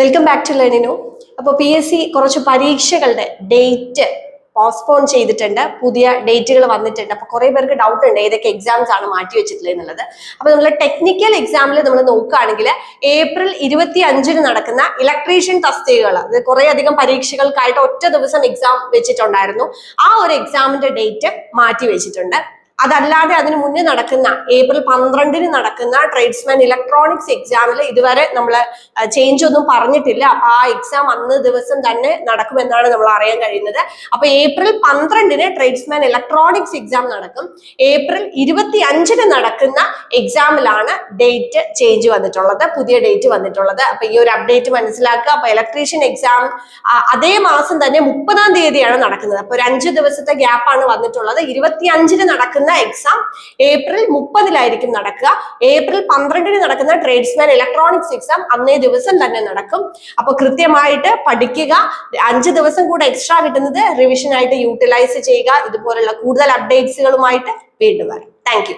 Welcome back to ലേണിനു അപ്പോൾ P S C കുറച്ച് പരീക്ഷകളുടെ ഡേറ്റ് പോസ്റ്റ്പോൺ ചെയ്തിട്ടുണ്ട്. പുതിയ ഡേറ്റുകൾ വന്നിട്ടുണ്ട്. അപ്പൊ കുറെ പേർക്ക് ഡൗട്ട് ഉണ്ട് ഏതൊക്കെ എക്സാംസ് ആണ് മാറ്റി വെച്ചിട്ടുള്ളത് എന്നുള്ളത്. അപ്പൊ നമ്മൾ ടെക്നിക്കൽ എക്സാമിൽ നമ്മൾ നോക്കുകയാണെങ്കിൽ ഏപ്രിൽ ഇരുപത്തി അഞ്ചിന് നടക്കുന്ന ഇലക്ട്രീഷ്യൻ തസ്തികകൾ അത് കുറെ അധികം പരീക്ഷകൾക്കായിട്ട് ഒറ്റ ദിവസം എക്സാം വെച്ചിട്ടുണ്ടായിരുന്നു. ആ ഒരു എക്സാമിന്റെ ഡേറ്റ് മാറ്റി വെച്ചിട്ടുണ്ട്. അതല്ലാതെ അതിന് മുന്നേ നടക്കുന്ന ഏപ്രിൽ പന്ത്രണ്ടിന് നടക്കുന്ന ട്രേഡ്സ്മാൻ ഇലക്ട്രോണിക്സ് എക്സാമിൽ ഇതുവരെ നമ്മൾ ചേഞ്ച് ഒന്നും പറഞ്ഞിട്ടില്ല. അപ്പൊ ആ എക്സാം അന്ന് ദിവസം തന്നെ നടക്കുമെന്നാണ് നമ്മൾ അറിയാൻ കഴിയുന്നത്. അപ്പൊ ഏപ്രിൽ പന്ത്രണ്ടിന് ട്രേഡ്സ്മാൻ ഇലക്ട്രോണിക്സ് എക്സാം നടക്കും. ഏപ്രിൽ ഇരുപത്തി അഞ്ചിന് നടക്കുന്ന എക്സാമിലാണ് ഡേറ്റ് ചേഞ്ച് വന്നിട്ടുള്ളത് പുതിയ ഡേറ്റ് വന്നിട്ടുള്ളത്. അപ്പൊ ഈ ഒരു അപ്ഡേറ്റ് മനസ്സിലാക്കുക. അപ്പൊ ഇലക്ട്രീഷ്യൻ എക്സാം അതേ മാസം തന്നെ മുപ്പതാം തീയതിയാണ് നടക്കുന്നത്. അപ്പൊ ഒരു അഞ്ച് ദിവസത്തെ ഗ്യാപ്പാണ് വന്നിട്ടുള്ളത്. ഇരുപത്തി അഞ്ചിന് നടക്കുന്ന എക്സാം ഏപ്രിൽ മുപ്പതിലായിരിക്കും നടക്കുക. ഏപ്രിൽ പന്ത്രണ്ടിന് നടക്കുന്ന ട്രേഡ്സ്മാൻ ഇലക്ട്രോണിക്സ് എക്സാം അന്നേ ദിവസം തന്നെ നടക്കും. അപ്പൊ കൃത്യമായിട്ട് പഠിക്കുക. അഞ്ച് ദിവസം കൂടെ എക്സ്ട്രാ കിട്ടുന്നത് റിവിഷൻ ആയിട്ട് യൂട്ടിലൈസ് ചെയ്യുക. ഇതുപോലുള്ള കൂടുതൽ അപ്ഡേറ്റ്സുകളുമായിട്ട് വീണ്ടും വരാം. താങ്ക്